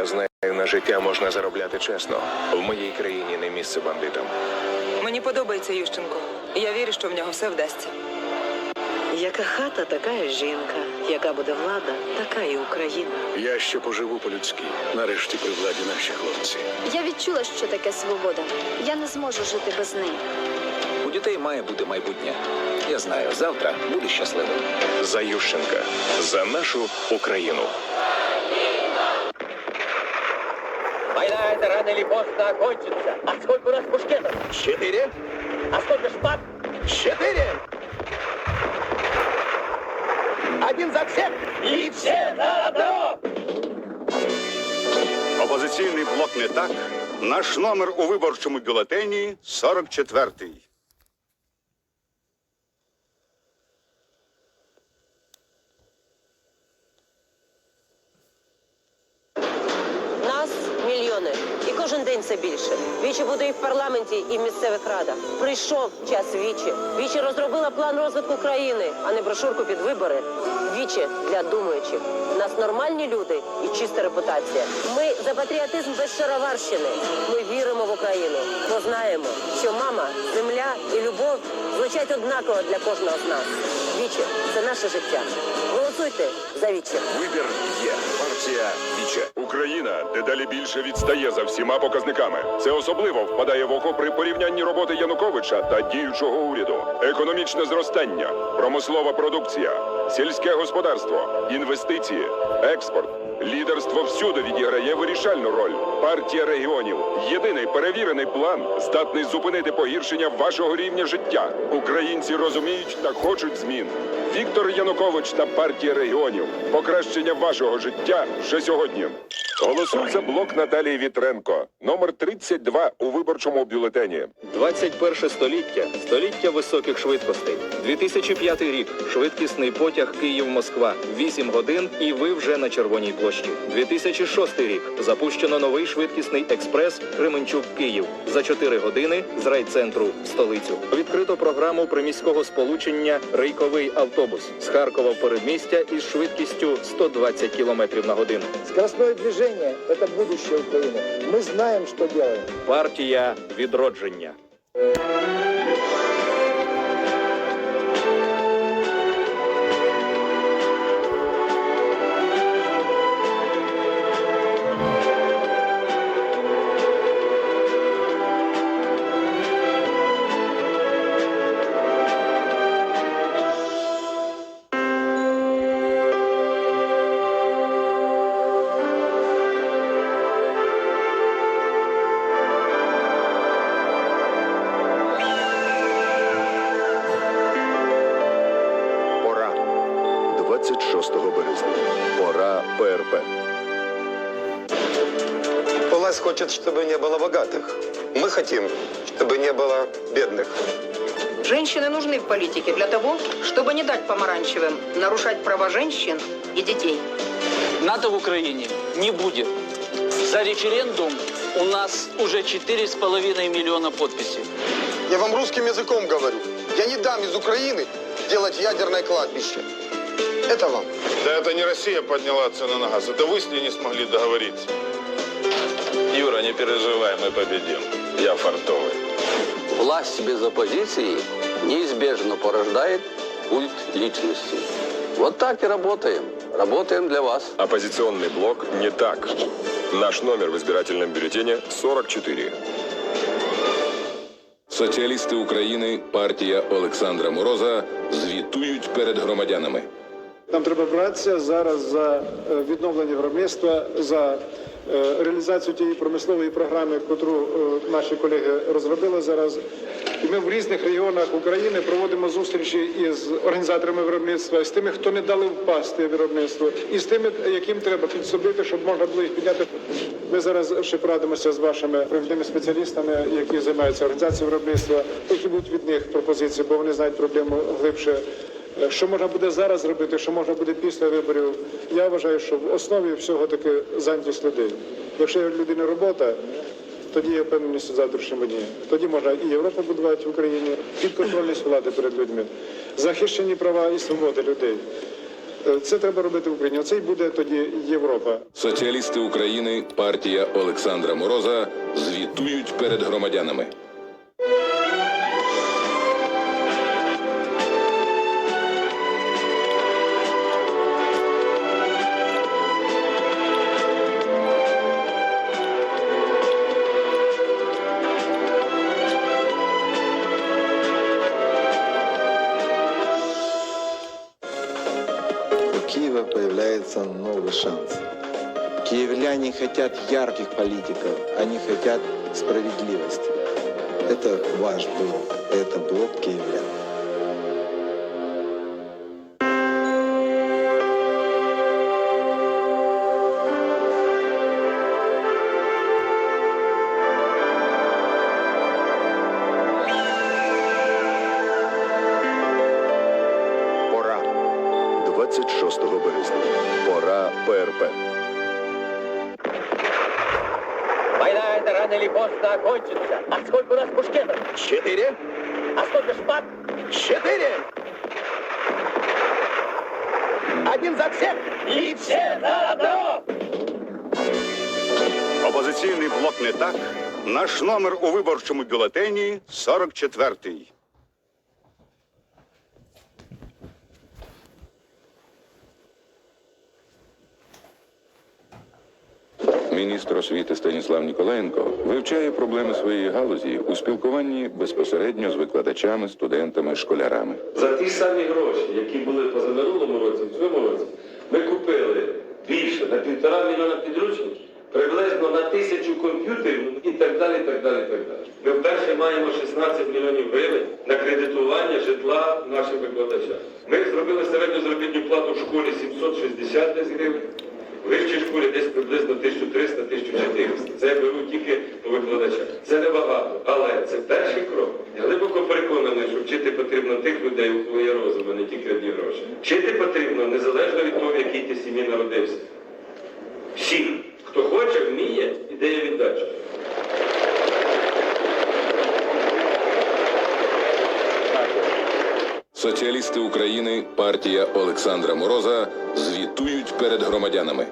Я знаю, на життя можна заробляти чесно. В моїй країні не місце бандитам. Мені подобається Ющенко. Я вірю, що в нього все вдасться. Яка хата, така і жінка. Яка буде влада, така і Україна. Я ще поживу по-людськи. Нарешті при владі наші хлопці. Я відчула, що таке свобода. Я не зможу жити без неї. У дітей має бути майбутнє. Я знаю, завтра буде щасливим. За Ющенка. За нашу Україну. Война эта рано или поздно окончится. А сколько у нас мушкетов? Чотири? А сколько шпаг? Чотири? Один за всех и все на одно! Опозиційний блок не так. Наш номер у виборчому бюлетені 44-й. Кожен день це більше. Вічі буде і в парламенті, і в місцевих радах. Прийшов час вічі. Вічі розробила план розвитку країни, а не брошурку під вибори. Вічі для думаючих. У Нас нормальні люди і чиста репутація. Ми за патріотизм без шароварщини. Ми віримо в Україну, бо знаємо, що мама, земля і любов звучать однаково для кожного з нас. Вічі це наше життя. Голосуйте за вічі. Вибір є. Партія Віче. Україна дедалі більше відстає за всіма показниками. Це особливо впадає в око при порівнянні роботи Януковича та діючого уряду. Економічне зростання, промислова продукція, сільське господарство, інвестиції, експорт. Лідерство всюди відіграє вирішальну роль. Партія регіонів єдиний перевірений план, здатний зупинити погіршення вашого рівня життя. Українці розуміють та хочуть змін. Віктор Янукович та партія регіонів. Покращення вашого життя вже сьогодні. Голосуй за блок Наталії Вітренко, номер 32 у виборчому бюлетені. 21 століття століття високих швидкостей. 2005 рік. Швидкісний потяг Київ-Москва. 8 годин, і ви вже на червоній площі. 2006 рік. Запущено новий швидкісний експрес Кременчук-Київ за 4 години з райцентру в столицю. Відкрито програму приміського сполучення Рейковий автобус з Харкова в передмістя із швидкістю 120 км на годину. Скоростное движение – это будущее Украины. Мы знаем, что делаем. Партія відродження. ПРП. Власть хочет, чтобы не было богатых. Мы хотим, чтобы не было бедных. Женщины нужны в политике для того, чтобы не дать помаранчевым нарушать права женщин и детей. НАТО в Украине не будет. За референдум у нас уже 4,5 миллиона подписей. Я вам русским языком говорю. Я не дам из Украины делать ядерное кладбище. Это вам. Да это не Россия подняла цены на газ, это вы с ней не смогли договориться. Юра, не переживай, мы победим. Я фартовый. Власть без оппозиции неизбежно порождает культ личности. Вот так и работаем. Работаем для вас. Оппозиционный блок не так. Наш номер в избирательном бюллетене 44. Соціалісти України, партія Олександра Мороза звітують перед громадянами. Нам треба братися зараз за е, відновлення виробництва, за е, реалізацію тієї промислової програми, яку наші колеги розробили зараз. І ми в різних регіонах України проводимо зустрічі із організаторами виробництва, з тими, хто не дали впасти виробництво, і з тими, яким треба підсобити, щоб можна було їх підняти. Ми зараз ще порадимося з вашими провідними спеціалістами, які займаються організацією виробництва, які будуть від них пропозиції, бо вони знають проблему глибше. Е, Що можна буде зараз зробити, що можна буде після виборів? Я вважаю, що в основі всього таки зайнятість людей. Якщо в робота, тоді є впевненість у завтрашньому дні. Тоді можна і Європу будувати в Україні, підконтрольність влади перед людьми, захищені права і свободи людей. Е, Це треба робити в Україні. Оце й буде тоді Європа. Соціалісти України, партія Олександра Мороза звітують перед громадянами. Киева появляется новый шанс. Киевляне хотят ярких политиков, они хотят справедливости. Это ваш блок, это блок киевлян. 26 березня. Пора ПРП. Война это рано или поздно окончится. А сколько у нас мушкетов? Четыре? А сколько шпаг? Четыре! Один за всех и все за одного! Опозиційний блок не так. Наш номер у виборчому бюлетені 44-й. Міністр освіти Станіслав Ніколаєнко вивчає проблеми своєї галузі у спілкуванні безпосередньо з викладачами, студентами, школярами. За ті самі гроші, які були позаминулому році, в цьому році, ми купили більше на півтора мільйона підручників, приблизно на тисячу комп'ютерів і так далі, так далі, так далі. Ми вперше маємо 16 мільйонів гривень на кредитування житла нашим викладачам. Ми зробили середню заробітну плату в школі 760 десь гривень. В вищій школі десь приблизно 1300-1400. Це я беру тільки по викладача. Це небагато, але це перший крок. Я глибоко переконаний, що вчити потрібно тих людей, у кого є розум, а не тільки одні гроші. Вчити потрібно незалежно від того, в якій ти сім'ї народився. Соціалісти України, партія Олександра Мороза звітують перед громадянами.